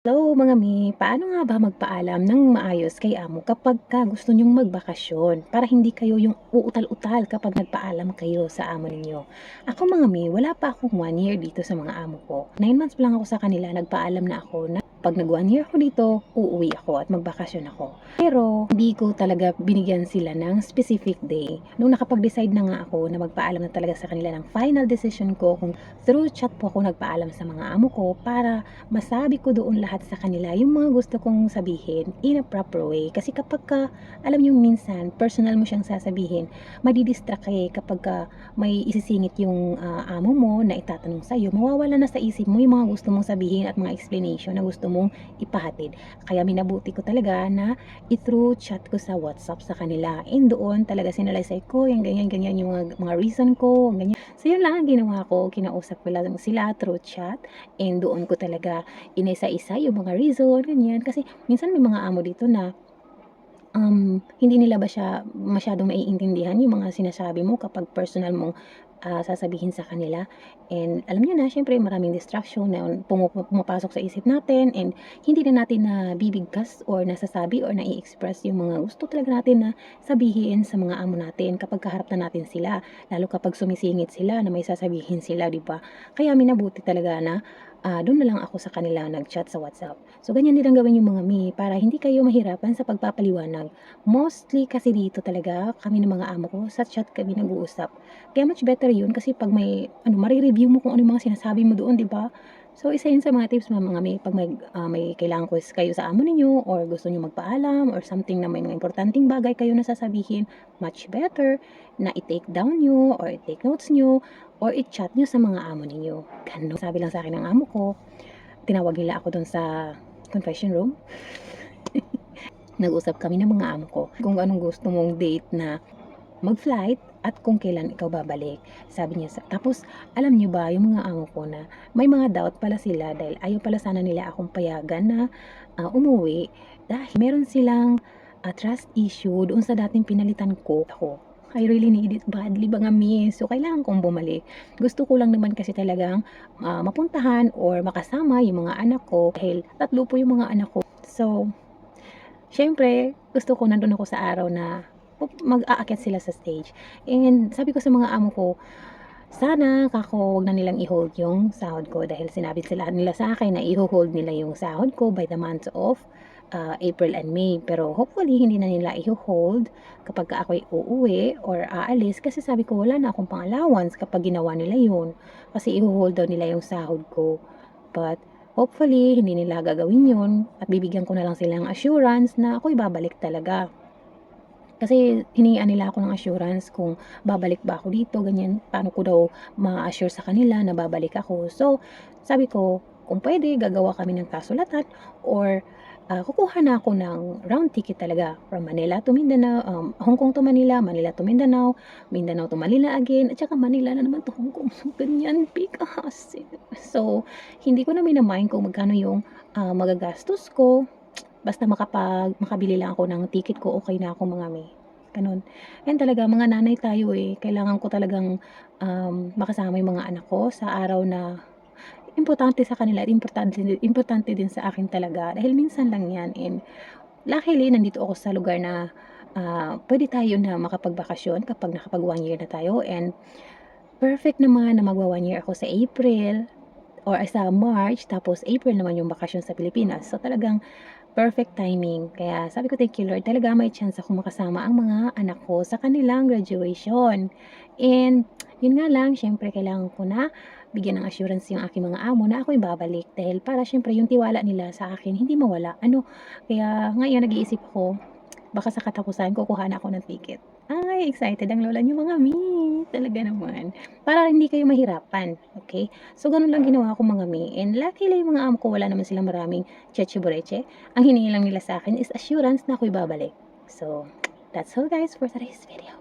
Hello mga mi, paano nga ba magpaalam ng maayos kay amo kapag ka gusto nyong magbakasyon para hindi kayo yung uutal-utal kapag nagpaalam kayo sa amo ninyo? Ako mga mi, wala pa akong one year dito sa mga amo ko. Nine months pa lang ako sa kanila, nagpaalam na ako na pag nag one year ako dito, uuwi ako at magbakasyon ako. Pero hindi ko talaga binigyan sila ng specific day. Nung nakapag-decide na nga ako na magpaalam na talaga sa kanila ng final decision ko kung through chat po ako nagpaalam sa mga amo ko para masabi ko doon lahat sa kanila yung mga gusto kong sabihin in a proper way. Kasi kapag ka, alam yung minsan, personal mo siyang sasabihin, madidistract ka eh kapag ka may isisingit yung ah, amo mo na itatanong sa'yo, mawawala na sa isip mo yung mga gusto mong sabihin at mga explanation na gusto mong ipahatid. Kaya minabuti ko talaga na i-through chat ko sa WhatsApp sa kanila. And doon talaga sinalaysay ko yung ganyan, ganyan yung mga, mga reason ko, ganyan. So yun lang ang ginawa ko, kinausap ko lang sila through chat and doon ko talaga inisa-isa yung mga reason, ganyan. Kasi minsan may mga amo dito na um, hindi nila ba siya masyadong naiintindihan yung mga sinasabi mo kapag personal mong ah, sasabihin sa kanila. And alam niyo na, syempre maraming distraction na pumapasok sa isip natin and hindi na natin na bibigkas or nasasabi or nai-express yung mga gusto talaga natin na sabihin sa mga amo natin kapag kaharap na natin sila. Lalo kapag sumisingit sila na may sasabihin sila, di ba? Kaya minabuti talaga na ah, doon na lang ako sa kanila nag-chat sa WhatsApp. So, ganyan din ang gawin yung mga mi para hindi kayo mahirapan sa pagpapaliwanag. Mostly kasi dito talaga kami ng mga amo ko sa chat kami nag-uusap. Kaya much better yun kasi pag may ano, mare-review mo kung ano yung mga sinasabi mo doon, di ba? So, isa yun sa mga tips mga mga may pag may, ah, may kailangan ko kayo sa amo ninyo or gusto niyo magpaalam or something na may mga importanteng bagay kayo na sasabihin, much better na i-take down nyo or i-take notes nyo or i-chat nyo sa mga amo ninyo. Ganun. Sabi lang sa akin ng amo ko, tinawag nila ako doon sa confession room. Nag-usap kami ng mga amo ko kung anong gusto mong date na mag-flight at kung kailan ikaw babalik. Sabi niya, tapos alam niyo ba yung mga amo ko na may mga doubt pala sila dahil ayaw pala sana nila akong payagan na ah, umuwi dahil meron silang ah, trust issue doon sa dating pinalitan ko. Ako, I really need it badly mga miss. So, kailangan kong bumalik. Gusto ko lang naman kasi talagang ah, mapuntahan or makasama yung mga anak ko dahil tatlo po yung mga anak ko. So, syempre, gusto ko nandun ako sa araw na mag-aakyat sila sa stage. And sabi ko sa mga amo ko, sana kako wag na nilang i-hold yung sahod ko dahil sinabi sila nila sa akin na i-hold nila yung sahod ko by the month of uh, April and May. Pero hopefully hindi na nila i-hold kapag ako'y uuwi or aalis kasi sabi ko wala na akong pang-allowance kapag ginawa nila yun. Kasi i-hold daw nila yung sahod ko. But hopefully hindi nila gagawin yun at bibigyan ko na lang silang assurance na ako'y babalik talaga. Kasi hiningian nila ako ng assurance kung babalik ba ako dito, ganyan. Paano ko daw ma-assure sa kanila na babalik ako. So, sabi ko, kung pwede, gagawa kami ng kasulatan or ah, kukuha na ako ng round ticket talaga from Manila to Mindanao, um, Hong Kong to Manila, Manila to Mindanao, Mindanao to Manila again, at saka Manila na naman to Hong Kong. Ganyan, because. So, hindi ko na minamind kung magkano yung ah, magagastos ko basta makapag makabili lang ako ng ticket ko, okay na ako mga may. Ganun. Yan talaga, mga nanay tayo eh. Kailangan ko talagang um, makasama yung mga anak ko sa araw na importante sa kanila at importante, importante din sa akin talaga. Dahil minsan lang yan. And luckily, nandito ako sa lugar na ah, pwede tayo na makapagbakasyon kapag nakapag one year na tayo. And perfect naman na magwa one year ako sa April or sa March, tapos April naman yung bakasyon sa Pilipinas. So talagang perfect timing. Kaya sabi ko, thank you Lord, talaga may chance ako makasama ang mga anak ko sa kanilang graduation. And yun nga lang, syempre kailangan ko na bigyan ng assurance yung aking mga amo na ako'y babalik. Dahil para syempre yung tiwala nila sa akin hindi mawala. Ano, kaya ngayon nag-iisip ko, baka sa katapusan kukuha na ako ng ticket. Ay, excited ang lola niyo mga mi. Talaga naman. Para hindi kayo mahirapan. Okay? So, ganun lang ginawa ko mga mi. And luckily, yung mga amo ko, wala naman silang maraming cheche. Ang hiningi lang nila sa akin is assurance na ako'y babalik. So, that's all guys for today's video.